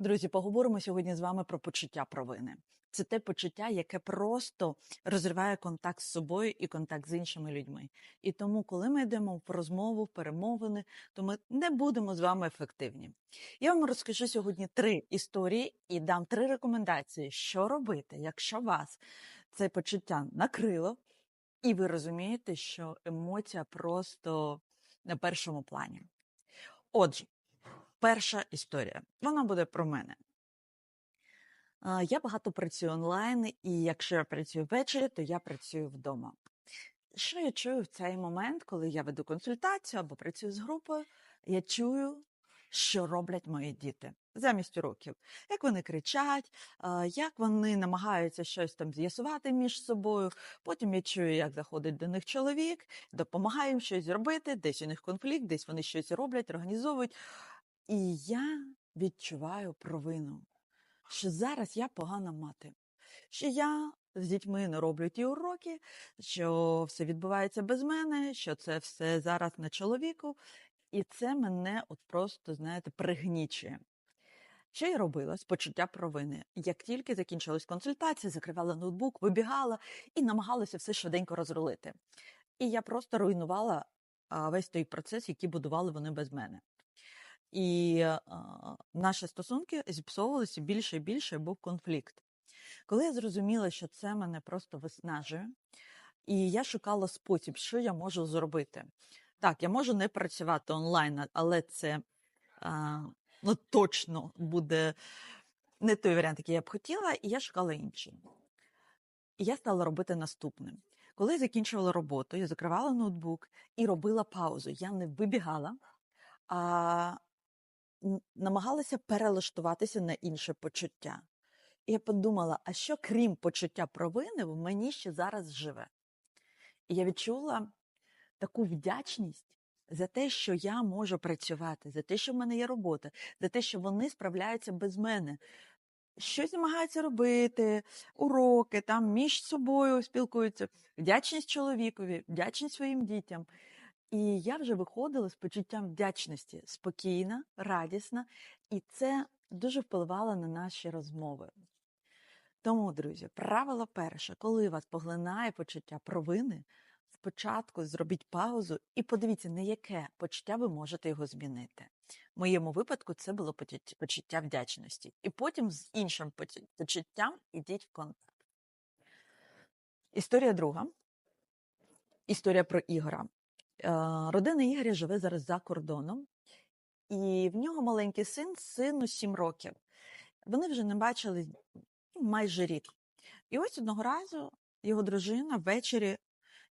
Друзі, поговоримо сьогодні з вами про почуття провини. Це те почуття, яке просто розриває контакт з собою і контакт з іншими людьми. І тому, коли ми йдемо в розмову, в перемовини, то ми не будемо з вами ефективні. Я вам розкажу сьогодні три історії і дам три рекомендації, що робити, якщо вас це почуття накрило, і ви розумієте, що емоція просто на першому плані. Отже, перша історія. Вона буде про мене. Я багато працюю онлайн, і якщо я працюю ввечері, то я працюю вдома. Що я чую в цей момент, коли я веду консультацію або працюю з групою? Я чую, що роблять мої діти замість уроків. Як вони кричать, як вони намагаються щось там з'ясувати між собою. Потім я чую, як заходить до них чоловік, допомагає їм щось зробити, десь у них конфлікт, десь вони щось роблять, організовують. І я відчуваю провину, що зараз я погана мати, що я з дітьми не роблю ті уроки, що все відбувається без мене, що це все зараз на чоловіку, і це мене от просто, знаєте, пригнічує. Що я робила з почуття провини? Як тільки закінчилась консультація, закривала ноутбук, вибігала і намагалася все швиденько розрулити. І я просто руйнувала весь той процес, який будували вони без мене. І а, наші стосунки зіпсовувалися більше і більше, був конфлікт. Коли я зрозуміла, що це мене просто виснажує, і я шукала спосіб, що я можу зробити. Так, я можу не працювати онлайн, але це а, ну, точно буде не той варіант, який я б хотіла, і я шукала інший. І я стала робити наступне. Коли я закінчувала роботу, я закривала ноутбук і робила паузу. Я не вибігала, а намагалася перелаштуватися на інше почуття. І я подумала, а що крім почуття провини в мені ще зараз живе? І я відчула таку вдячність за те, що я можу працювати, за те, що в мене є робота, за те, що вони справляються без мене. Щось намагаються робити, уроки, там між собою спілкуються. Вдячність чоловікові, вдячність своїм дітям. І я вже виходила з почуттям вдячності, спокійна, радісна, і це дуже впливало на наші розмови. Тому, друзі, правило перше, коли вас поглинає почуття провини, спочатку зробіть паузу і подивіться, на яке почуття ви можете його змінити. В моєму випадку це було почуття вдячності. І потім з іншим почуттям ідіть в контакт. Історія друга. Історія про Ігора. Родина Ігоря живе зараз за кордоном, і в нього маленький син, сину 7 років. Вони вже не бачили ну, майже рік. І ось одного разу його дружина ввечері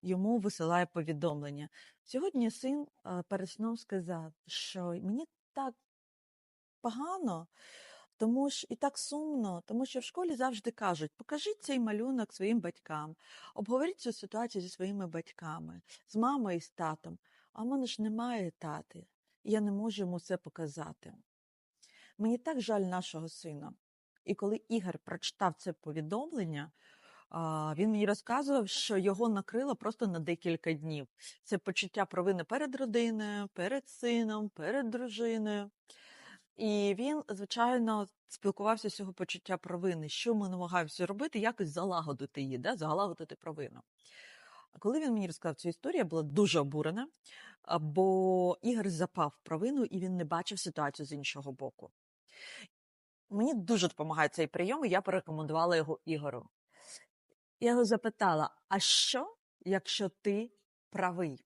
йому висилає повідомлення. Сьогодні син е, перед сном сказав, що мені так погано, тому ж і так сумно, тому що в школі завжди кажуть: покажіть цей малюнок своїм батькам, обговоріть цю ситуацію зі своїми батьками, з мамою і з татом. А в мене ж немає тати, і я не можу йому це показати. Мені так жаль нашого сина. І коли Ігор прочитав це повідомлення, він мені розказував, що його накрило просто на декілька днів. Це почуття провини перед родиною, перед сином, перед дружиною. І він, звичайно, спілкувався з цього почуття провини, що ми намагаємося робити, якось залагодити її, да? залагодити провину. Коли він мені розказав цю історію, я була дуже обурена, бо Ігор запав провину і він не бачив ситуацію з іншого боку. Мені дуже допомагає цей прийом, і я порекомендувала його Ігору. Я його запитала: а що, якщо ти правий?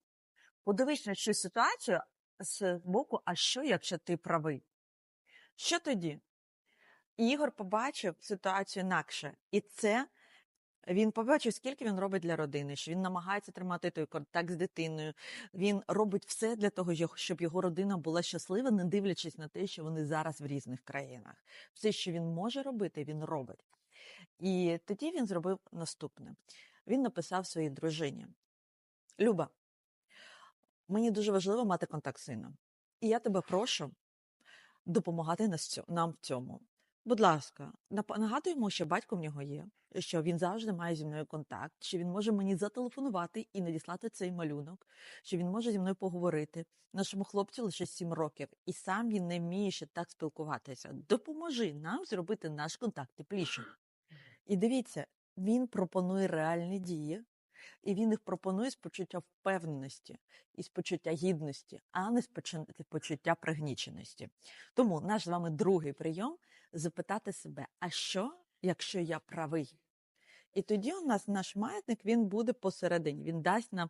Подивись на цю ситуацію з боку, а що, якщо ти правий? Що тоді? Ігор побачив ситуацію інакше. І це він побачив, скільки він робить для родини, що він намагається тримати той контакт з дитиною. Він робить все для того, щоб його родина була щаслива, не дивлячись на те, що вони зараз в різних країнах. Все, що він може робити, він робить. І тоді він зробив наступне: він написав своїй дружині: Люба, мені дуже важливо мати контакт з сином. І я тебе прошу допомагати нас нам в цьому. Будь ласка, нагадуємо, що батько в нього є, що він завжди має зі мною контакт, що він може мені зателефонувати і надіслати цей малюнок, що він може зі мною поговорити. Нашому хлопцю лише 7 років, і сам він не вміє ще так спілкуватися. Допоможи нам зробити наш контакт теплішим. І дивіться, він пропонує реальні дії, і він їх пропонує з почуття впевненості і з почуття гідності, а не з почуття пригніченості. Тому наш з вами другий прийом запитати себе: а що, якщо я правий? І тоді у нас наш маятник він буде посередині. Він дасть нам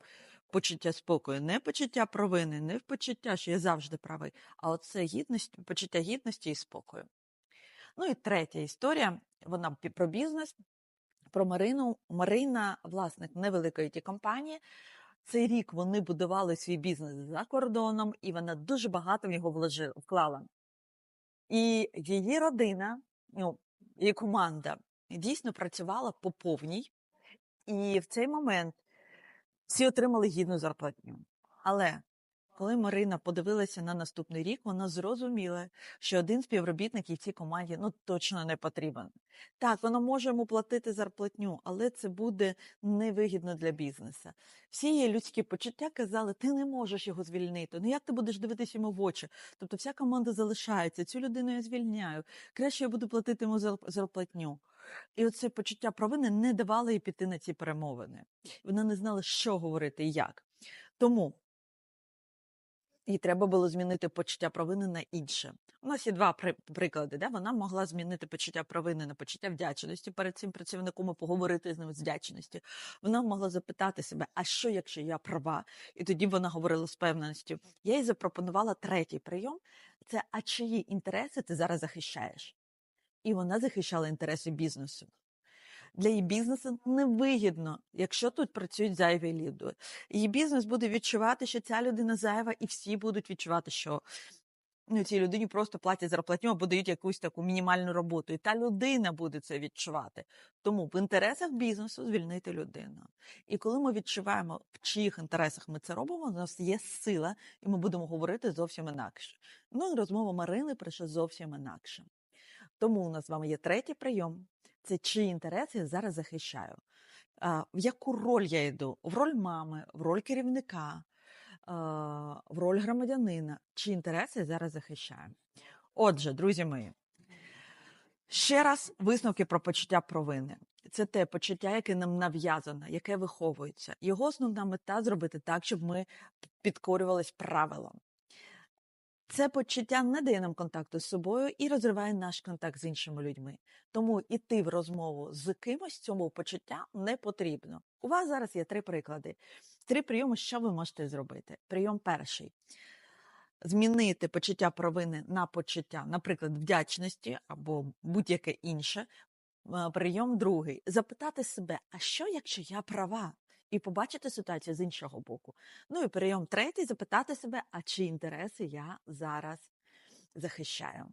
почуття спокою, не почуття провини, не почуття, що я завжди правий, а оце гідність, почуття гідності і спокою. Ну і третя історія, вона про бізнес, про Марину. Марина, власник невеликої ті компанії. Цей рік вони будували свій бізнес за кордоном, і вона дуже багато в нього вклала. І її родина, ну, її команда дійсно працювала по повній. І в цей момент всі отримали гідну зарплатню. Але коли Марина подивилася на наступний рік, вона зрозуміла, що один співробітник в цій команді ну точно не потрібен. Так, вона може йому платити зарплатню, але це буде невигідно для бізнесу. Всі її людські почуття казали, ти не можеш його звільнити. Ну як ти будеш дивитися йому в очі? Тобто вся команда залишається, цю людину я звільняю. Краще я буду платити йому зарплатню. І оце почуття провини не давало їй піти на ці перемовини. Вона не знала, що говорити і як. Тому їй треба було змінити почуття провини на інше. У нас є два при- приклади, де вона могла змінити почуття провини на почуття вдячності перед цим працівником і поговорити з ним з вдячності. Вона могла запитати себе, а що, якщо я права? І тоді вона говорила з певністю. Я їй запропонувала третій прийом: це а чиї інтереси ти зараз захищаєш? І вона захищала інтереси бізнесу. Для її бізнесу невигідно, якщо тут працюють зайві люди. Її бізнес буде відчувати, що ця людина зайва, і всі будуть відчувати, що ну, цій людині просто платять зарплатню або дають якусь таку мінімальну роботу. І та людина буде це відчувати. Тому в інтересах бізнесу звільнити людину. І коли ми відчуваємо, в чиїх інтересах ми це робимо, у нас є сила, і ми будемо говорити зовсім інакше. Ну і розмова Марини прийшла зовсім інакше. Тому у нас з вами є третій прийом. Це чиї інтереси я зараз захищаю. В яку роль я йду? В роль мами, в роль керівника, в роль громадянина. Чиї інтереси я зараз захищаю? Отже, друзі мої, ще раз висновки про почуття провини. Це те почуття, яке нам нав'язано, яке виховується. Його основна мета зробити так, щоб ми підкорювались правилам. Це почуття не дає нам контакту з собою і розриває наш контакт з іншими людьми. Тому іти в розмову з кимось цьому почуття не потрібно. У вас зараз є три приклади. Три прийоми, що ви можете зробити. Прийом перший. Змінити почуття провини на почуття, наприклад, вдячності або будь-яке інше. Е, Прийом другий. Запитати себе, а що, якщо я права? І побачити ситуацію з іншого боку. Ну і прийом третій запитати себе, а чи інтереси я зараз захищаю.